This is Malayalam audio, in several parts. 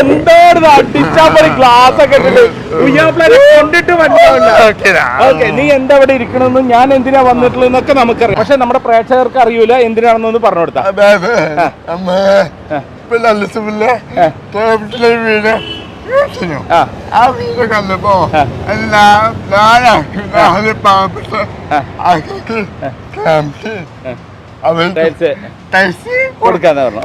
എന്താണ് അടിച്ചാൽ ഗ്ലാസ് ഒക്കെ ഇട്ടിട്ട്. കൊണ്ടിട്ട് മനസ്സിലാവില്ല നീ എന്താ ഇവിടെ ഇരിക്കണമെന്നും ഞാൻ എന്തിനാ വന്നിട്ടുള്ളതെന്നൊക്കെ നമുക്കറിയാം. പക്ഷെ നമ്മുടെ പ്രേക്ഷകർക്ക് അറിയൂല എന്തിനാണെന്നൊന്ന് പറഞ്ഞു കൊടുത്താ. വീട്. വീട് കണ്ടപ്പോ. എല്ലാം നാല് ആ. ടൈൽസ് കൊടുക്കാന്ന് പറഞ്ഞു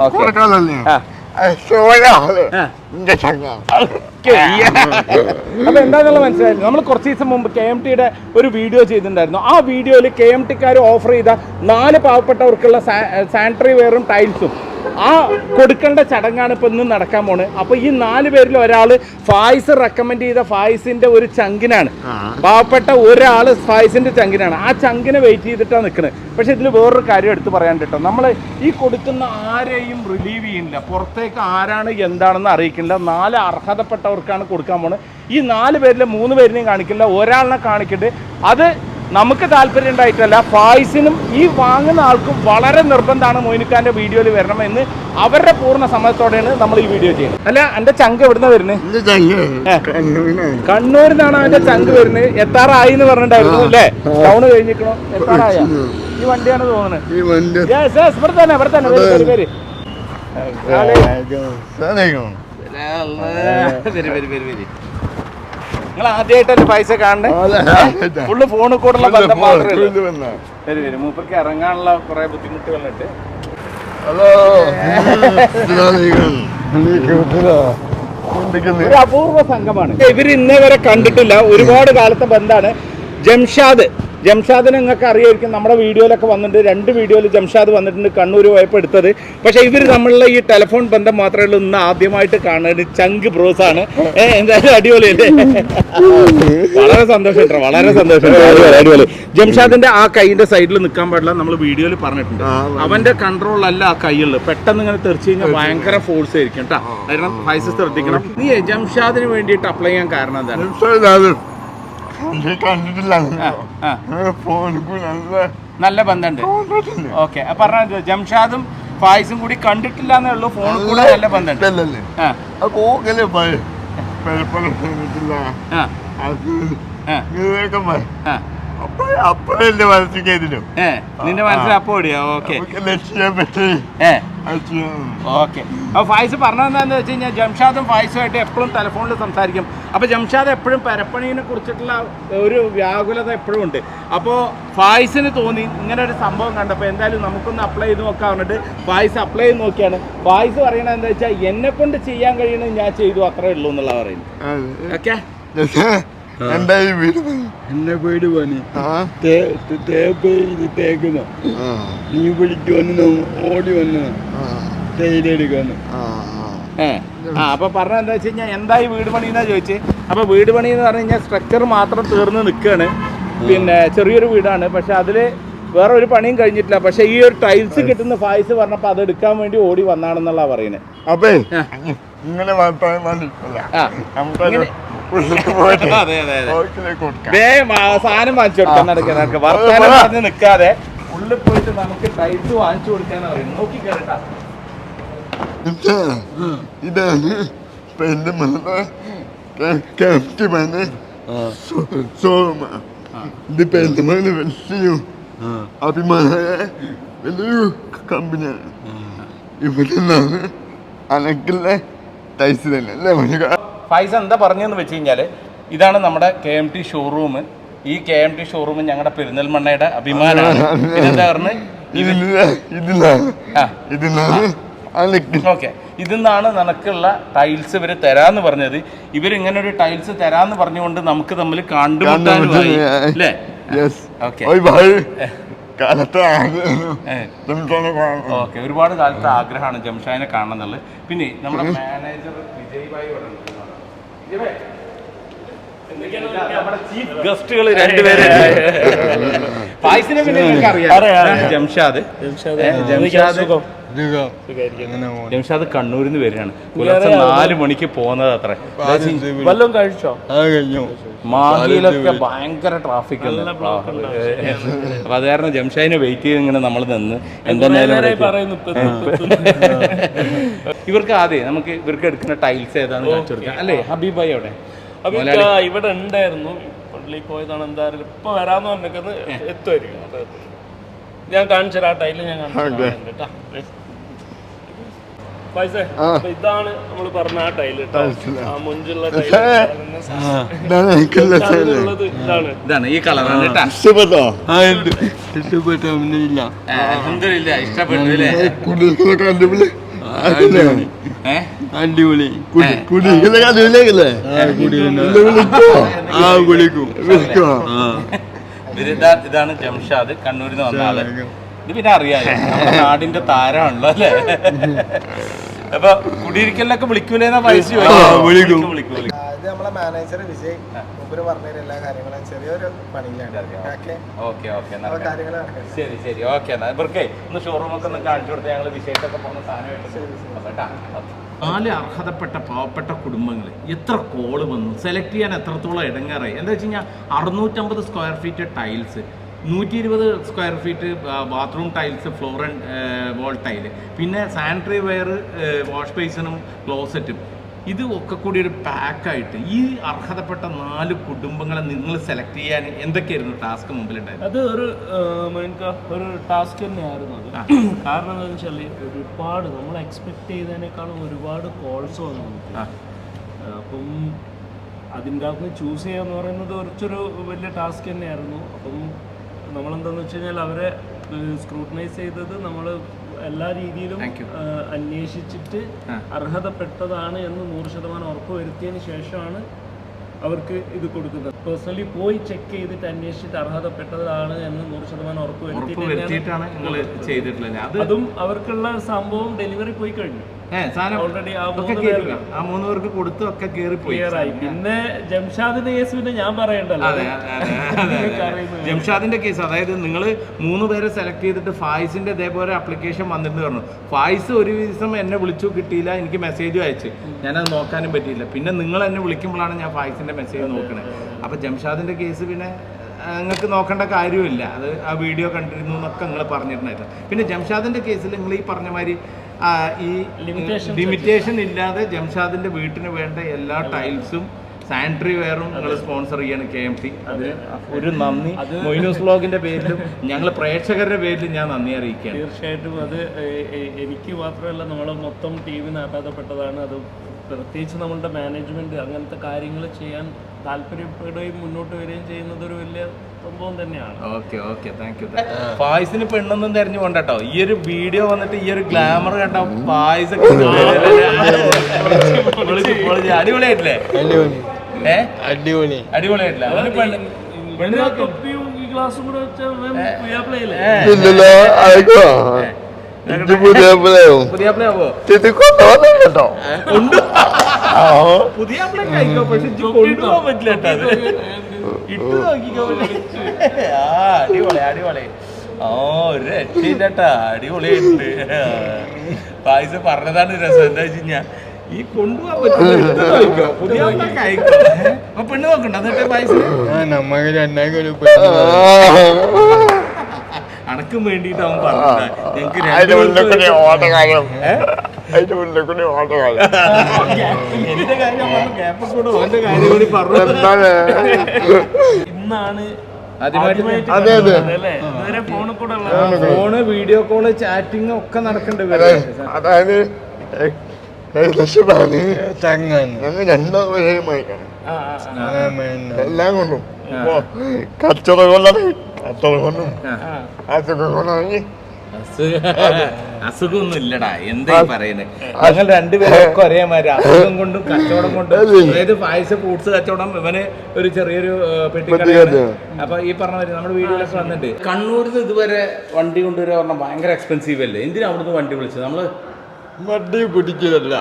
അപ്പൊ എന്താന്നുള്ള മനസ്സിലായില്ല? നമ്മൾ കുറച്ച് ദിവസം മുമ്പ് കെ എം ടിയുടെ ഒരു വീഡിയോ ചെയ്തിട്ടുണ്ടായിരുന്നു. ആ വീഡിയോയിൽ കെ എം ടിക്കാർ ഓഫർ ചെയ്ത നാല് പാവപ്പെട്ടവർക്കുള്ള സാനിറ്ററി വെയറും ടൈൽസും ആ കൊടുക്കേണ്ട ചടങ്ങാണ് ഇപ്പോൾ ഇന്ന് നടക്കാൻ പോണ്. അപ്പോൾ ഈ നാല് പേരിൽ ഒരാൾ ഫായിസ് റെക്കമെൻഡ് ചെയ്ത ഫായിസിന്റെ ഒരു ചങ്കിനാണ്. പാവപ്പെട്ട ഒരാൾ ഫായിസിന്റെ ചങ്കിനാണ്. ആ ചങ്കിനെ വെയിറ്റ് ചെയ്തിട്ടാണ് നിൽക്കുന്നത് പക്ഷെ ഇതിൽ വേറൊരു കാര്യം എടുത്തു പറയാൻ കേട്ടോ. നമ്മൾ ഈ കൊടുക്കുന്ന ആരെയും റിലീവ് ചെയ്യുന്നില്ല പുറത്തേക്ക് ആരാണ് എന്താണെന്ന് അറിയിക്കില്ല നാല് അർഹതപ്പെട്ടവർക്കാണ് കൊടുക്കാൻ പോണത് ഈ നാല് പേരിൽ മൂന്ന് പേരിനെയും കാണിക്കില്ല ഒരാളിനെ കാണിക്കിട്ട് അത് നമുക്ക് താല്പര്യം ഉണ്ടായിട്ടല്ല. ഫായ്സിനും ഈ വാങ്ങുന്ന ആൾക്കും വളരെ നിർബന്ധമാണ് മോയിനിക്കാന്റെ വീഡിയോയിൽ വരണമെന്ന് എന്ന് അവരുടെ പൂർണ സമ്മതത്തോടെയാണ് നമ്മൾ ഈ വീഡിയോ ചെയ്യുന്നത്. അല്ല എന്റെ ചങ്ക് എവിടുന്ന വരുന്നത് കണ്ണൂരിൽ നിന്നാണ് അവന്റെ ചങ്ക് വരുന്നത്? എത്താറായി എന്ന് പറഞ്ഞിട്ടുണ്ടായിരുന്നു അല്ലേ? ടൗണ് കഴിഞ്ഞിരിക്കണോ. എത്താറായ? ഈ വണ്ടിയാണ് തോന്നുന്നത്. ഇവിടെ തന്നെ ഇവിടെ തന്നെ പേര് പേര് പേര് സാധനം വരി, വരി, വരി, വരി. നിങ്ങൾ ആദ്യമായിട്ടല്ലേ പൈസ കാണുന്നത്. ഫുള്ള് ഫോണിൽ കൂടെയുള്ള ബന്ധം മാത്രമേ. വരി വരി മൂപ്പർക്ക് ഇറങ്ങാനുള്ള കുറെ ബുദ്ധിമുട്ടുകളുണ്ട് ഹലോ. ഒരു അപൂർവ സംഘമാണ്. ഇവർ ഇന്നേ വരെ കണ്ടിട്ടില്ല. ഒരുപാട് കാലത്തെ ബന്ധാണ് ജംഷാദ്. ജംഷാദിനെ നിങ്ങൾക്ക് അറിയായിരിക്കും നമ്മുടെ വീഡിയോയിലൊക്കെ വന്നിട്ടുണ്ട് രണ്ട് വീഡിയോയിൽ ജംഷാദ് വന്നിട്ടുണ്ട് കണ്ണൂർ പോയപ്പോൾ എടുത്തത്. പക്ഷെ ഇവർ നമ്മളുടെ ഈ ടെലിഫോൺ ബന്ധം മാത്രമേ ഉള്ളൂ ഇന്ന് ആദ്യമായിട്ട് കാണുന്നത് ചങ്ക് ബ്രോസ് ആണ്. എന്തായാലും അടിപൊളിയല്ലേ? വളരെ സന്തോഷം വളരെ സന്തോഷം അടിപൊളി ജംഷാദിന്റെ ആ കൈയിന്റെ സൈഡിൽ നിൽക്കാൻ പാടില്ല നമ്മൾ വീഡിയോയിൽ പറഞ്ഞിട്ടുണ്ട്. അവന്റെ അവന്റെ കൺട്രോളിലല്ല ആ കൈയുള്ളത്. പെട്ടെന്ന് ഇങ്ങനെ തെറിച്ചു കഴിഞ്ഞാൽ ഭയങ്കര ഫോഴ്സ് ആയിരിക്കും കേട്ടോ കാരണം പൈസ ശ്രദ്ധിക്കണം നീ ജംഷാദിന് വേണ്ടിയിട്ട് അപ്ലൈ ചെയ്യാൻ കാരണം എന്താണ്? കണ്ടിട്ടില്ല നല്ല ബന്ധമുണ്ട്. ഓക്കെ. പറഞ്ഞ ജംഷാദും ഫായിസും കൂടി കണ്ടിട്ടില്ല എന്നേ ഉള്ളൂ ഫോണിൽ കൂടെ നല്ല ബന്ധമുണ്ട്. ആ. അപ്പൊ ഓക്കല്ലേ പോയി പലപ്പോഴും കണ്ടിട്ടില്ല ആ അത് ആ ഇതൊക്കെ പോയി ആ അപ്പൊ അപ്പോഴല്ലേ മനസ്സിൽ ഏ. നിന്റെ മനസ്സിൽ അപ്പോ ഓടിയാ ഓക്കെ. ഓക്കെ പറഞ്ഞതെന്താന്ന് വെച്ച് കഴിഞ്ഞാൽ ജംഷാദും ഫായ്സുമായിട്ട് എപ്പോഴും ടെലിഫോണിൽ സംസാരിക്കും. അപ്പൊ ജംഷാദ് എപ്പോഴും പരപ്പണീനെ കുറിച്ചിട്ടുള്ള ഒരു വ്യാകുലത എപ്പോഴും ഉണ്ട്. അപ്പോൾ ഫായ്സിന് തോന്നി ഇങ്ങനെ ഒരു സംഭവം കണ്ടപ്പോൾ എന്തായാലും നമുക്കൊന്ന് അപ്ലൈ ചെയ്ത് നോക്കാൻ പറഞ്ഞിട്ട് ഫായ്സ് അപ്ലൈ ചെയ്ത് നോക്കിയാണ്. ഫായ്സ് പറയണത് എന്താ വെച്ചാൽ എന്നെ കൊണ്ട് ചെയ്യാൻ കഴിയണത് ഞാൻ ചെയ്തു അത്രേ ഉള്ളൂ എന്നുള്ള പറയുന്നത്. ഓക്കെ? ലക്ഷ്യം, എന്താ ഈ വീട്? എന്നെ പേടി പണി? തേപ്പ് തേക്കുന്നു. നീ വിളിച്ചു വന്നു ഓടി വന്നു തേയിലെടുക്കാന്ന് ആ, അപ്പൊ പറഞ്ഞ എന്താ വെച്ച് കഴിഞ്ഞാൽ എന്തായി വീട് പണി എന്നാ ചോദിച്ച്? അപ്പൊ വീട് പണി എന്ന് പറഞ്ഞു കഴിഞ്ഞാൽ സ്ട്രക്ചർ മാത്രം തീർന്ന് നിൽക്കുകയാണ് പിന്നെ ചെറിയൊരു വീടാണ്. പക്ഷെ അതിൽ വേറെ ഒരു പണിയും കഴിഞ്ഞിട്ടില്ല. പക്ഷെ ഈ ഒരു ടൈൽസ് കിട്ടുന്ന ഫായ്സ് പറഞ്ഞപ്പോ അത് എടുക്കാൻ വേണ്ടി ഓടി വന്നാണെന്നുള്ള പറയുന്നത് അപ്പേ ആ. പോയിട്ട് അതെ, അതെ, അതെ. കൊടുക്കാം. വേഗം സാധനം വാങ്ങിച്ചു കൊടുക്കാൻ നടക്കുക നടക്കുക വർത്താനം പറഞ്ഞ് നിൽക്കാതെ ഉള്ളിൽ പോയിട്ട് നമുക്ക് ടൈൽസ് വാങ്ങിച്ചു കൊടുക്കാൻ പറയും നോക്കി കേട്ടാ ഇത് ഇതാണ് സോമ ഇത് പെരുന്തമല വലിയൊരു കമ്പനിയാണ്. ഇവിടെ നിന്നാണ് ടൈസ് തന്നെ അല്ലേ മനുക ഫൈസ എന്താ പറഞ്ഞതെന്ന് വെച്ച് കഴിഞ്ഞാൽ ഇതാണ് നമ്മുടെ കെ എം ടി ഷോറൂം ഈ കെ എം ടി ഷോറൂം ഞങ്ങളുടെ പെരുന്നൽമണ്ണയുടെ അഭിമാനമാണ് പിന്നെന്താ പറഞ്ഞ്? ഓക്കെ. ഇതിന്നാണ് നിനക്കുള്ള ടൈൽസ് ഇവർ തരാന്ന് പറഞ്ഞത്. ഇവരിങ്ങനെ ഒരു ടൈൽസ് തരാന്ന് പറഞ്ഞുകൊണ്ട് നമുക്ക് തമ്മിൽ കണ്ടുമുട്ടാനുമായി. അല്ലേ ഓക്കെ. ഒരുപാട് കാലത്തെ ആഗ്രഹമാണ് ജംഷാദിനെ കാണണം എന്നുള്ളത് പിന്നെ നമ്മുടെ മാനേജർ വിജയ് ഭായി ഗസ്റ്റുകൾ രണ്ടുപേരെ. പിന്നെ അറിയാം ജംഷാദ്. ജംഷാദ്. ജംഷാദ് കണ്ണൂരിൽ നിന്ന് വരികയാണ് പുലർച്ചെ നാല് മണിക്ക് പോകുന്നത് അത്ര. വല്ലതും കഴിച്ചോ? ആ കഴിഞ്ഞു. മാഹിയിലൊക്കെ ഭയങ്കര ട്രാഫിക് ഉണ്ട്. അപ്പൊ അത് കാരണം ജംഷാദിനെ വെയിറ്റ് ചെയ്ത് ഇങ്ങനെ നമ്മൾ നിന്ന് എന്തെന്നാലും നേരെ ഇവർക്ക് ആദ്യം നമുക്ക് ഇവർക്ക് എടുക്കുന്ന ടൈൽസ് ഏതാണെന്ന് കാണിച്ചു കൊടുക്കാം. അല്ലേ? ഹബീബായി അവിടെ. ഇക്ക ഇവിടെ ഉണ്ടായിരുന്നു. പള്ളി പോയതാണ് എന്തായാലും. ഇപ്പൊ വരാന്ന് പറഞ്ഞിട്ട് എത്തുമായിരിക്കും. ഞാൻ കാണിച്ചു ആ ടൈൽ ഞാൻ കാണിച്ചു. കേട്ടാ. ഇതാണ് നമ്മൾ പറഞ്ഞ ആ ടൈൽ മുഞ്ചുള്ള ഇതാണ് ഇതാണ് ഈ കളറാണ് ഇഷ്ടപ്പെട്ടോ? ഇഷ്ടപ്പെട്ട അടിപൊളി. അടിപൊളിയാക്കില്ലേ ആ ഇതാണ് ജംഷാദ്. കണ്ണൂരിൽ നിന്ന് വന്ന ആൾ. ഇത് പിന്നെ അറിയാലോ നമ്മുടെ നാടിന്റെ താരമാണല്ലോ അല്ലേ? അപ്പൊ കുടിയിരിക്കലിനൊക്കെ വിളിക്കൂലേന്നാ പൈസ വിളിക്കും. ഇത് നമ്മളെ മാനേജർ വിജയ് മുമ്പ് പറഞ്ഞ എല്ലാ കാര്യങ്ങളും ചെറിയൊരു പണിയിലാണ്. ശരി ശരി. ഓക്കെ എന്നാ. ഇവർക്കേ ഒന്ന് ഷോറൂമൊക്കെ ഒന്ന് കാണിച്ചു കൊടുത്ത് ഞങ്ങൾ പോകുന്ന നാല് അർഹതപ്പെട്ട പാവപ്പെട്ട കുടുംബങ്ങൾ എത്ര കോൾ വന്നു? സെലക്ട് ചെയ്യാൻ എത്രത്തോളം ഇടങ്ങേറായി? എന്താ വെച്ച് കഴിഞ്ഞാൽ അറുന്നൂറ്റമ്പത് സ്ക്വയർ ഫീറ്റ് ടൈൽസ് നൂറ്റി ഇരുപത് square feet bathroom tiles floor and wall tile പിന്നെ സാനിറ്ററി വെയർ വാഷ് ബേസിനും ക്ലോസറ്റും ഇത് ഒക്കെ കൂടി ഒരു പാക്കായിട്ട് ഈ അർഹതപ്പെട്ട നാല് കുടുംബങ്ങളെ നിങ്ങൾ സെലക്ട് ചെയ്യാൻ എന്തൊക്കെയായിരുന്നു ടാസ്ക് മുമ്പിലുണ്ടായത്? അത് ഒരു ഒരു ടാസ്ക് തന്നെയായിരുന്നു അത്. കാരണം എന്താണെന്ന് വെച്ചാൽ ഒരുപാട് നമ്മൾ എക്സ്പെക്ട് ചെയ്തതിനേക്കാളും ഒരുപാട് കോൾസ് വന്നു നമുക്ക്. അപ്പം അതിന്റെ അകത്ത് ചൂസ് ചെയ്യാന്ന് എന്ന് പറയുന്നത് കുറച്ചൊരു വലിയ ടാസ്ക് തന്നെയായിരുന്നു. അപ്പം നമ്മളെന്താന്ന് വെച്ച് കഴിഞ്ഞാൽ അവരെ സ്ക്രൂട്ടനൈസ് ചെയ്തത് നമ്മൾ എല്ലാ രീതിയിലും അന്വേഷിച്ചിട്ട് അർഹതപ്പെട്ടതാണ് എന്ന് നൂറ് ശതമാനം ഉറപ്പ് വരുത്തിയതിന് ശേഷമാണ് അവർക്ക് ഇത് കൊടുക്കുന്നത്. പേഴ്സണലി പോയി ചെക്ക് ചെയ്തിട്ട് അന്വേഷിച്ചിട്ട് അർഹതപ്പെട്ടതാണ് എന്ന് നൂറ് ശതമാനം ഉറപ്പ് വരുത്തിയിട്ടാണ് അതും അവർക്കുള്ള സംഭവം ഡെലിവറി പോയി കഴിഞ്ഞു. Already ആ മൂന്ന്. പേർക്ക്. ആ മൂന്ന് പേർക്ക് കൊടുത്തു ഒക്കെ കേറി പോയി. പിന്നെ ജംഷാദിന്റെ കേസ് പിന്നെ ഞാൻ പറയണ്ടല്ലോ. ജംഷാദിന്റെ കേസ് അതായത് നിങ്ങൾ മൂന്ന് പേരെ സെലക്ട് ചെയ്തിട്ട് ഫായിസിന്റെ ഇതേപോലെ അപ്ലിക്കേഷൻ വന്നിട്ട് പറഞ്ഞു. ഫായിസ് ഒരു ദിവസം എന്നെ വിളിച്ചു കിട്ടിയില്ല എനിക്ക് മെസ്സേജും അയച്ചു. ഞാനത് നോക്കാനും പറ്റിയില്ല. പിന്നെ നിങ്ങൾ എന്നെ വിളിക്കുമ്പോഴാണ് ഞാൻ ഫായിസിന്റെ മെസ്സേജ് നോക്കണേ. അപ്പൊ ജംഷാദിന്റെ കേസ് പിന്നെ നിങ്ങൾക്ക് നോക്കേണ്ട കാര്യമില്ല. അത് ആ വീഡിയോ കണ്ടിരുന്നു എന്നൊക്കെ നിങ്ങൾ പറഞ്ഞിട്ടുണ്ടായിരുന്നു പിന്നെ ജംഷാദിന്റെ കേസിൽ നിങ്ങൾ ഈ പറഞ്ഞ മാതിരി ഈ ലിമിറ്റേഷൻ ഇല്ലാതെ ജംഷാദിന്റെ വീട്ടിന് വേണ്ട എല്ലാ ടൈൽസും സാനിറ്ററി വെയറും നിങ്ങൾ സ്പോൺസർ ചെയ്യാണ് കെ എം ടി. അത്. ഒരു നന്ദി. മൊയ്നൂസ് ബ്ലോഗിന്റെ പേരിലും ഞങ്ങൾ പ്രേക്ഷകരുടെ പേരിലും ഞാൻ നന്ദി അറിയിക്കുകയാണ്. തീർച്ചയായിട്ടും അത് എനിക്ക് മാത്രമല്ല നമ്മൾ മൊത്തം ടീമിന് ആഘാതപ്പെട്ടതാണ് അത് പ്രത്യേകിച്ച് നമ്മളുടെ മാനേജ്മെന്റ് അങ്ങനത്തെ കാര്യങ്ങൾ ചെയ്യാൻ താല്പര്യപ്പെടുകയും മുന്നോട്ട് വരികയും ചെയ്യുന്നത് ഒരു വലിയ സംഭവം തന്നെയാണ്. ഓക്കെ ഓക്കെ താങ്ക് യു പായസിന് പെണ്ണൊന്നും തെരഞ്ഞു കൊണ്ടോ ഈ ഒരു വീഡിയോ വന്നിട്ട് ഈ ഒരു ഗ്ലാമർ കണ്ട ഫായ്സ് അടിപൊളിയായിട്ടില്ലേ? അടിപൊളി. ഏ? അടിപൊളി. അടിപൊളിയായിട്ടില്ല? അവന് പെണ്ണ് പെണ്ണ് നോക്ക്. തൊപ്പിയും ഈ ഗ്ലാസും കൂടെ വെച്ചാൽ പുതിയ പ്ലേ ആവോ ഇത് കൊണ്ടുവന്നു കേട്ടോ ഉണ്ട്. പുതിയ പ്ലേ കഴിക്കോ പക്ഷെ ഇജ്ജ് കൊണ്ടുപോകാൻ പറ്റില്ല കേട്ടോ അത്. ഇട്ട് നോക്കിക്കോ ആ അടിപൊളി അടിപൊളി. ഓ ഒരു രക്ഷയില്ലട്ടാ. അടിപൊളിയായിട്ടുണ്ട്. പായസം പറഞ്ഞതാണ് രസം. എന്താ വെച്ച് കഴിഞ്ഞാ ഈ കൊണ്ടുപോകാൻ പറ്റില്ല. പുതിയ അപ്പൊ പെണ്ണ് നോക്കണ്ട. എന്നിട്ട് പായസം? നമുക്ക് അണക്കും വേണ്ടിയിട്ട് അവൻ പറഞ്ഞതാ. ഞങ്ങക്ക് അതിന്റെ മുന്നിൽ കൂടി രണ്ടുപേർക്കും കാര്യം. അതിന്റെ മുന്നിൽ കൂടി ഓട്ട കാര്യം എന്റെ കാര്യം ഗ്യാപ്പ് കൂടെ ഓന്റെ കാര്യം കൂടി പറഞ്ഞു എന്താണ് ഇന്നാണ് അതെ, അതെ. ഫോണ് വീഡിയോ കോൾ ചാറ്റിംഗ് ഒക്കെ അതായത് ഞങ്ങൾ രണ്ടോ ആ, ആ, ആ. എല്ലാം കൊണ്ടും. കച്ചവടം കൊണ്ടാണ് കച്ചവടം കൊണ്ടും. അസുഖം കൊണ്ടാണെങ്കിൽ അസുഖമൊന്നും ഇല്ലടാ എന്താ പറയുന്നത് ഞങ്ങൾ രണ്ടുപേരൊക്കെ ഒരേമാതിരി അസുഖം കൊണ്ടും കച്ചവടം കൊണ്ടും. അതായത് പായസ ഫ്രൂട്ട്സ് കച്ചവടം ഇവന് ഒരു ചെറിയൊരു പെട്ടിക്കടയാണ്. അപ്പൊ ഈ പറഞ്ഞ മാതിരി നമ്മുടെ വീഡിയോയിലൊക്കെ വന്നിട്ട് കണ്ണൂരിൽ നിന്ന് ഇതുവരെ വണ്ടി കൊണ്ടുവരാൻ പറഞ്ഞാൽ ഭയങ്കര എക്സ്പെൻസീവ് അല്ലേ? എന്തിനാ അവിടുന്ന് വണ്ടി വിളിച്ചത്? നമ്മൾ വണ്ടി പിടിച്ചതല്ല.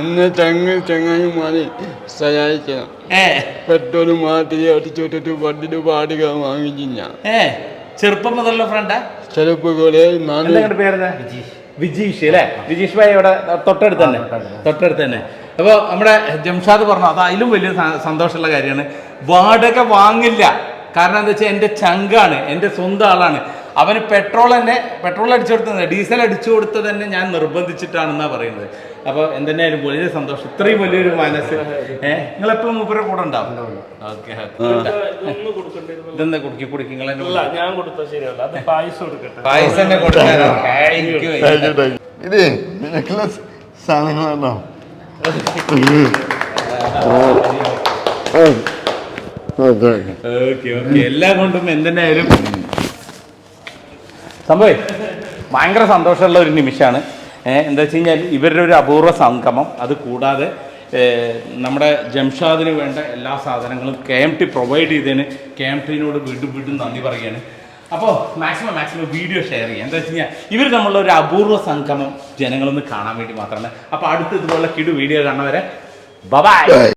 എന്നെ ചങ്ങ ചങ്ങായി മാറി സഹായിക്കണം. പെട്രോൾ മാറ്റി അടിച്ചോട്ടിട്ട് വണ്ടിയുടെ വാടക വാങ്ങിച്ചു ഞാൻ ചെറുപ്പം മുതലുള്ള ഫ്രണ്ടാ ചിലപ്പോ പോലെ നാല് എന്താ നിങ്ങളുടെ പേരെന്താ? വിജീഷ്. അല്ലേ? വിജീഷ് ഭായി ഇവിടെ തൊട്ടടുത്ത് തന്നെ. തൊട്ടടുത്ത് തന്നെ. അപ്പോൾ നമ്മുടെ ജംഷാദ് പറഞ്ഞു അത് അതിലും വലിയ സന്തോഷമുള്ള കാര്യമാണ്. വാടക വാങ്ങില്ല. കാരണം എന്താ വെച്ചാൽ എന്റെ ചങ്കാണ് എന്റെ സ്വന്തം ആളാണ്. അവന് പെട്രോൾ തന്നെ പെട്രോൾ അടിച്ചു കൊടുത്തത് ഡീസൽ അടിച്ചു കൊടുത്തത് തന്നെ ഞാൻ നിർബന്ധിച്ചിട്ടാണെന്നാണ് പറയുന്നത് അപ്പോൾ എന്തെന്നായാലും വലിയ സന്തോഷം ഇത്രയും വലിയൊരു മനസ്സ് ഏഹ് നിങ്ങൾ എപ്പോഴും മൂപ്പരെ കൂടെ ഉണ്ടാവും ഓക്കെ ഇതെന്താ കുടുക്കി കുടുക്കി നിങ്ങൾ അല്ല ഞാൻ കൊടുത്ത ശരിയല്ല അത് പായസം തന്നെ കൊടുക്കാനോ ഇത് നെക്ലസ് സാധനങ്ങളാണോ ഓക്കെ ഓക്കെ എല്ലാം കൊണ്ടും എന്തിനായാലും സംഭവം ഭയങ്കര സന്തോഷമുള്ള ഒരു നിമിഷമാണ്. എന്താ വെച്ച് കഴിഞ്ഞാൽ ഇവരുടെ ഒരു അപൂർവ സംഗമം. അത് കൂടാതെ നമ്മുടെ ജംഷാദിന് വേണ്ട എല്ലാ സാധനങ്ങളും കെ എം ടി പ്രൊവൈഡ് ചെയ്തതിന് കെ എം ടിനോട് വീണ്ടും വീണ്ടും നന്ദി പറയുകയാണ്. അപ്പോൾ മാക്സിമം മാക്സിമം വീഡിയോ ഷെയർ ചെയ്യുക എന്താ വെച്ച് കഴിഞ്ഞാൽ ഇവർ തമ്മിലുള്ള ഒരു അപൂർവ സംഗമം ജനങ്ങളൊന്ന് കാണാൻ വേണ്ടി മാത്രമാണ്. അപ്പോൾ അടുത്ത ഇതുപോലുള്ള കിടു വീഡിയോ കാണുന്നവരെ ബബായ്